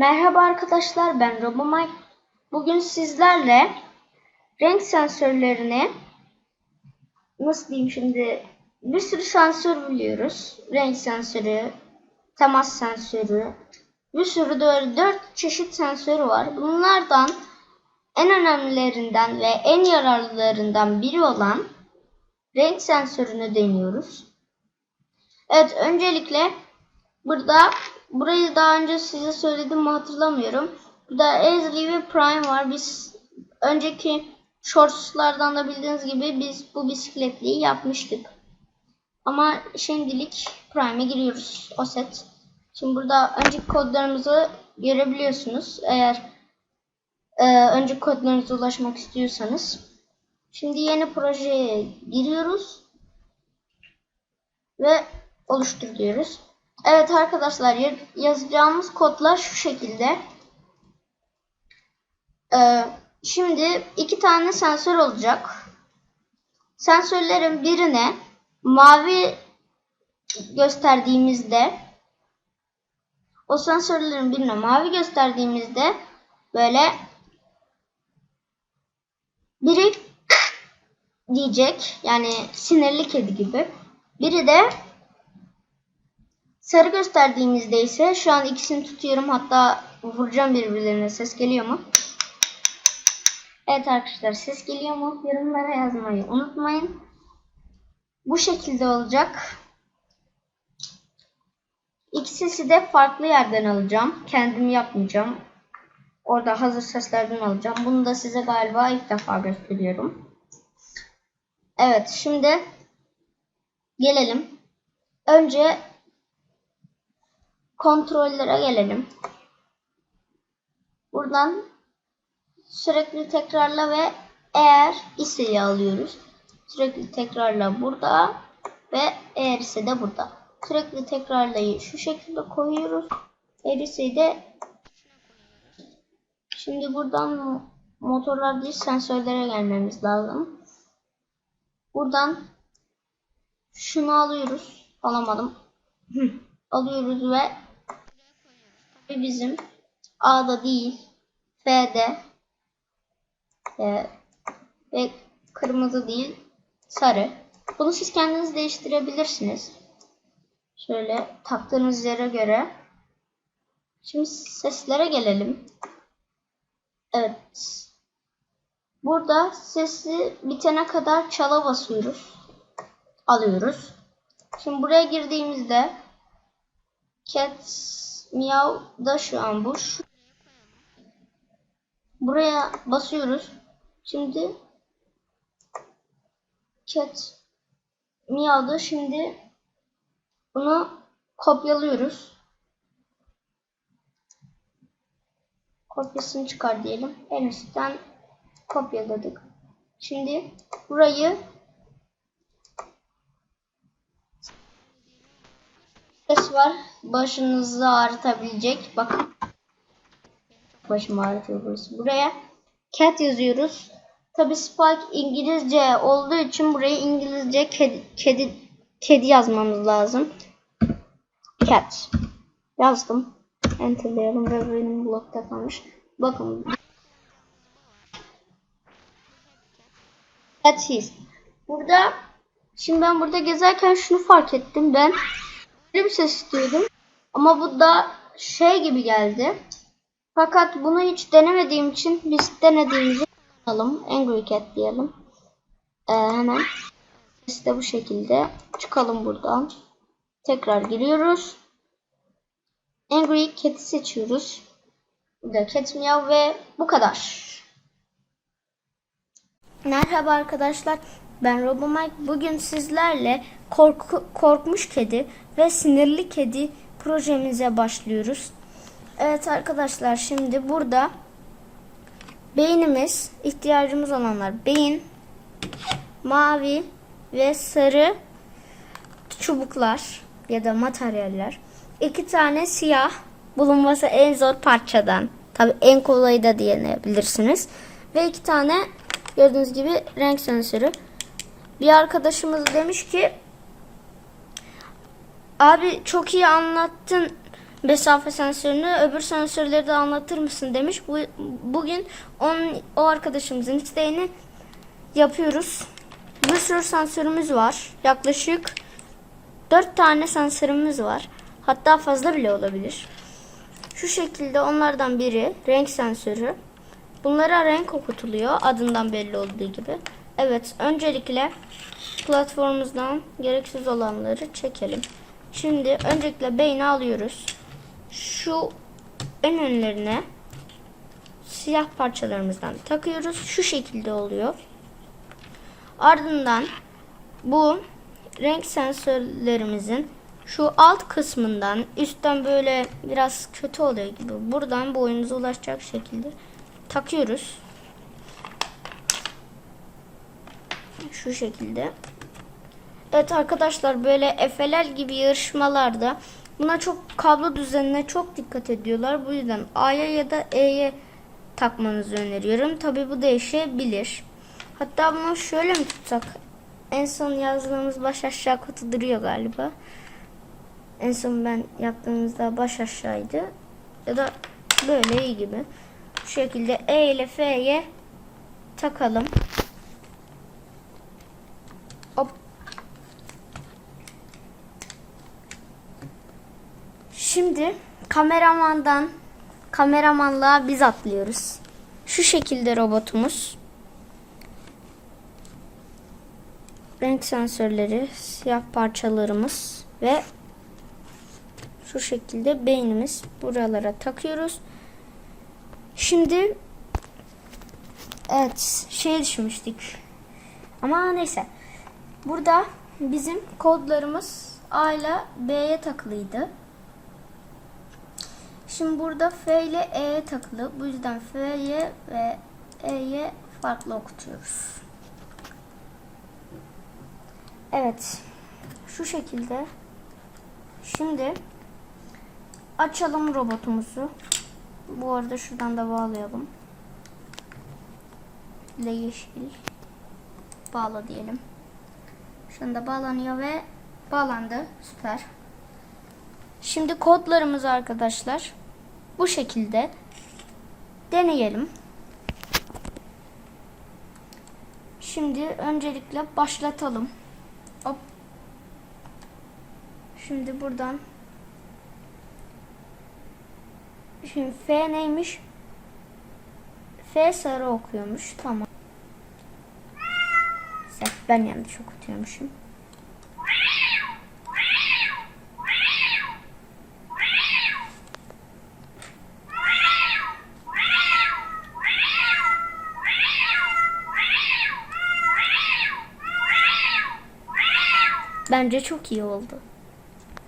Merhaba arkadaşlar ben RoboMike. Bugün sizlerle renk sensörlerini nasıl diyeyim şimdi bir sürü sensör biliyoruz. Renk sensörü, temas sensörü, bir sürü böyle dört çeşit sensörü var. Bunlardan en önemlilerinden ve en yararlılarından biri olan renk sensörünü deniyoruz. Evet öncelikle burada burayı daha önce size söyledim mi hatırlamıyorum. Burada Ezli ve Prime var. Biz önceki shortslardan da bildiğiniz gibi biz bu bisikletliği yapmıştık. Ama şimdilik Prime'e giriyoruz o set. Şimdi burada önceki kodlarımızı görebiliyorsunuz. Eğer e, önceki kodlarınıza ulaşmak istiyorsanız. Şimdi yeni projeye giriyoruz. Ve oluştur diyoruz. Evet arkadaşlar yazacağımız kodlar şu şekilde. Ee, şimdi iki tane sensör olacak. Sensörlerin birine mavi gösterdiğimizde o sensörlerin birine mavi gösterdiğimizde böyle biri diyecek yani sinirli kedi gibi. Biri de sarı gösterdiğimizde ise şu an ikisini tutuyorum hatta vuracağım birbirlerine ses geliyor mu? Evet arkadaşlar ses geliyor mu? Yorumlara yazmayı unutmayın. Bu şekilde olacak. İkisi de farklı yerden alacağım. Kendim yapmayacağım. Orada hazır seslerden alacağım. Bunu da size galiba ilk defa gösteriyorum. Evet şimdi gelelim. Önce kontrollere gelelim. Buradan sürekli tekrarla ve eğer ise alıyoruz. Sürekli tekrarla burada ve eğer ise de burada. Sürekli tekrarlayı şu şekilde koyuyoruz. Eğer ise de Şimdi buradan motorlar değil sensörlere gelmemiz lazım. Buradan şunu alıyoruz. Alamadım. alıyoruz ve bizim A'da değil F'de e, ve kırmızı değil sarı. Bunu siz kendiniz değiştirebilirsiniz. Şöyle taktığınız yere göre. Şimdi seslere gelelim. Evet. Burada sesi bitene kadar çala basıyoruz. Alıyoruz. Şimdi buraya girdiğimizde cat meow da şu an bu. Şu- Buraya basıyoruz. Şimdi cat meow da şimdi bunu kopyalıyoruz. kopyasını çıkar diyelim. En üstten kopyaladık. Şimdi burayı var. Başınızı ağrıtabilecek. Bakın. Başımı ağrıtıyor burası. Buraya cat yazıyoruz. Tabi Spike İngilizce olduğu için buraya İngilizce kedi, kedi, kedi yazmamız lazım. Cat. Yazdım. Enter'layalım ve benim blokta kalmış. Bakın. That is. Burada şimdi ben burada gezerken şunu fark ettim. Ben bir ses istiyordum. Ama bu da şey gibi geldi. Fakat bunu hiç denemediğim için biz denediğimizi alalım. Angry Cat diyelim. Ee, hemen sesi de bu şekilde. Çıkalım buradan. Tekrar giriyoruz. Angry Cat'i seçiyoruz. Burada Cat Meow ve bu kadar. Merhaba arkadaşlar. Ben RoboMike. Bugün sizlerle korku, korkmuş kedi ve sinirli kedi projemize başlıyoruz. Evet arkadaşlar şimdi burada beynimiz ihtiyacımız olanlar beyin, mavi ve sarı çubuklar ya da materyaller. İki tane siyah bulunması en zor parçadan. Tabi en kolayı da diyebilirsiniz. Ve iki tane gördüğünüz gibi renk sensörü. Bir arkadaşımız demiş ki abi çok iyi anlattın mesafe sensörünü öbür sensörleri de anlatır mısın demiş. Bu, bugün onun, o arkadaşımızın isteğini yapıyoruz. Bir sürü sensörümüz var. Yaklaşık 4 tane sensörümüz var. Hatta fazla bile olabilir. Şu şekilde onlardan biri renk sensörü. Bunlara renk okutuluyor adından belli olduğu gibi. Evet öncelikle platformumuzdan gereksiz olanları çekelim. Şimdi öncelikle beyni alıyoruz. Şu en önlerine siyah parçalarımızdan takıyoruz. Şu şekilde oluyor. Ardından bu renk sensörlerimizin şu alt kısmından üstten böyle biraz kötü oluyor gibi buradan boyunuza ulaşacak şekilde takıyoruz. Şu şekilde. Evet arkadaşlar böyle Efeler gibi yarışmalarda buna çok kablo düzenine çok dikkat ediyorlar. Bu yüzden A'ya ya da E'ye takmanızı öneriyorum. Tabi bu değişebilir. Hatta bunu şöyle mi tutsak? En son yazdığımız baş aşağı kutu duruyor galiba. En son ben yaptığımızda baş aşağıydı. Ya da böyle iyi gibi. Bu şekilde E ile F'ye takalım. Şimdi kameramandan kameramanlığa biz atlıyoruz. Şu şekilde robotumuz. Renk sensörleri, siyah parçalarımız ve şu şekilde beynimiz buralara takıyoruz. Şimdi evet şey düşmüştük. Ama neyse. Burada bizim kodlarımız A ile B'ye takılıydı. Şimdi burada F ile E'ye takılı. Bu yüzden F'ye ve E'ye farklı okutuyoruz. Evet. Şu şekilde. Şimdi açalım robotumuzu. Bu arada şuradan da bağlayalım. Ile yeşil. Bağla diyelim. Şu anda bağlanıyor ve bağlandı. Süper. Şimdi kodlarımız arkadaşlar bu şekilde deneyelim. Şimdi öncelikle başlatalım. Hop. Şimdi buradan Şimdi F neymiş? F sarı okuyormuş. Tamam. Ben yanlış okutuyormuşum. Bence çok iyi oldu.